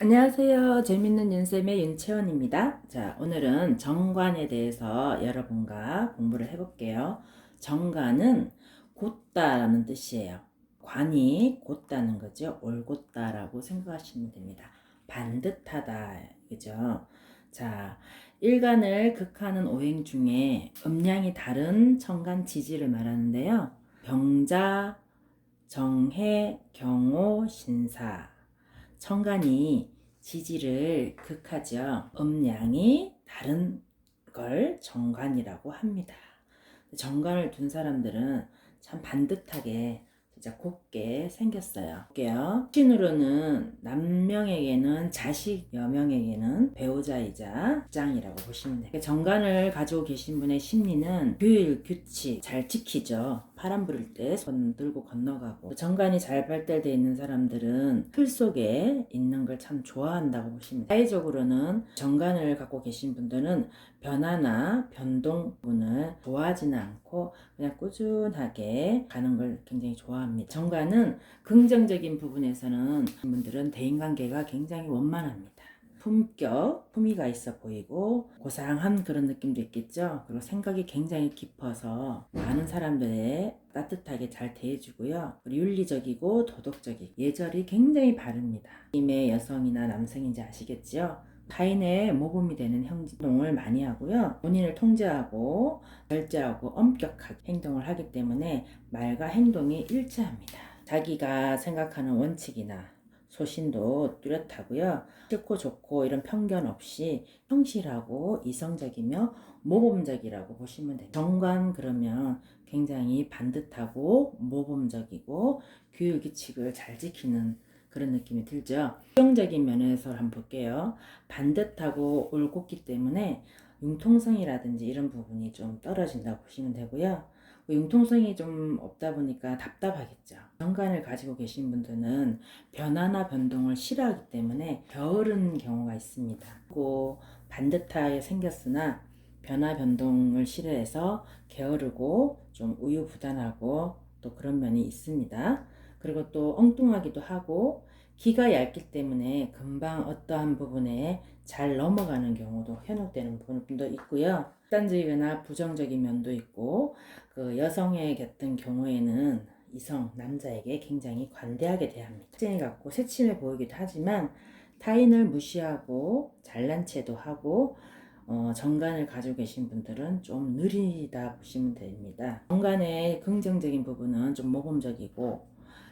안녕하세요. 재밌는 윤쌤의 윤채원입니다. 자, 오늘은 정관에 대해서 여러분과 공부를 해볼게요. 정관은 곧다라는 뜻이에요. 관이 곧다는 거죠. 올곧다라고 생각하시면 됩니다. 반듯하다. 그죠? 자, 일간을 극하는 오행 중에 음량이 다른 정관 지지를 말하는데요. 병자, 정해, 경호, 신사. 청간이 지지를 극하죠. 음량이 다른 걸 정관이라고 합니다. 정관을 둔 사람들은 참 반듯하게 진짜 곱게 생겼어요. 볼게요. 신으로는 남명에게는 자식, 여명에게는 배우자이자 직장이라고 보시면 돼요. 정관을 가지고 계신 분의 심리는 규율, 규칙 잘 지키죠. 바람 부를 때손 들고 건너가고 정관이 잘 발달되어 있는 사람들은 틀 속에 있는 걸 참 좋아한다고 보시면. 사회적으로는 정관을 갖고 계신 분들은 변화나 변동분을 좋아하지는 않고 그냥 꾸준하게 가는 걸 굉장히 좋아합니다. 정관은 긍정적인 부분에서는 분들은 대인관계가 굉장히 원만합니다. 품격, 품위가 있어 보이고 고상한 그런 느낌도 있겠죠. 그리고 생각이 굉장히 깊어서 많은 사람들의 따뜻하게 잘 대해주고요. 그리고 윤리적이고 도덕적이고 예절이 굉장히 바릅니다. 님의 여성이나 남성인지 아시겠죠? 타인의 모범이 되는 행동을 많이 하고요. 본인을 통제하고 절제하고 엄격하게 행동을 하기 때문에 말과 행동이 일치합니다. 자기가 생각하는 원칙이나 소신도 뚜렷하고요. 싫고 좋고 이런 편견 없이 성실하고 이성적이며 모범적이라고 보시면 돼요. 정관 그러면 굉장히 반듯하고 모범적이고 규율 규칙을 잘 지키는 그런 느낌이 들죠. 긍정적인 면에서 한번 볼게요. 반듯하고 올곧기 때문에 융통성이라든지 이런 부분이 좀 떨어진다고 보시면 되고요. 그 융통성이 좀 없다 보니까 답답하겠죠. 정관을 가지고 계신 분들은 변화나 변동을 싫어하기 때문에 게으른 경우가 있습니다. 그리고 반듯하게 생겼으나 변화 변동을 싫어해서 게으르고 좀 우유부단하고 또 그런 면이 있습니다. 그리고 또 엉뚱하기도 하고 기가 얇기 때문에 금방 어떠한 부분에 잘 넘어가는 경우도 현혹되는 부분도 있고요. 극단적이거나 부정적인 면도 있고 그 여성의 같은 경우에는 이성 남자에게 굉장히 관대하게 대합니다. 특징이 같고 새침해 보이기도 하지만 타인을 무시하고 잘난 체도 하고 어, 정관을 가지고 계신 분들은 좀 느리다 보시면 됩니다. 정관의 긍정적인 부분은 좀 모범적이고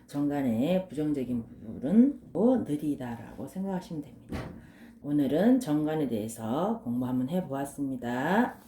정관의 부정적인 부분은 뭐 느리다라고 생각하시면 됩니다. 오늘은 정관에 대해서 공부 한번 해보았습니다.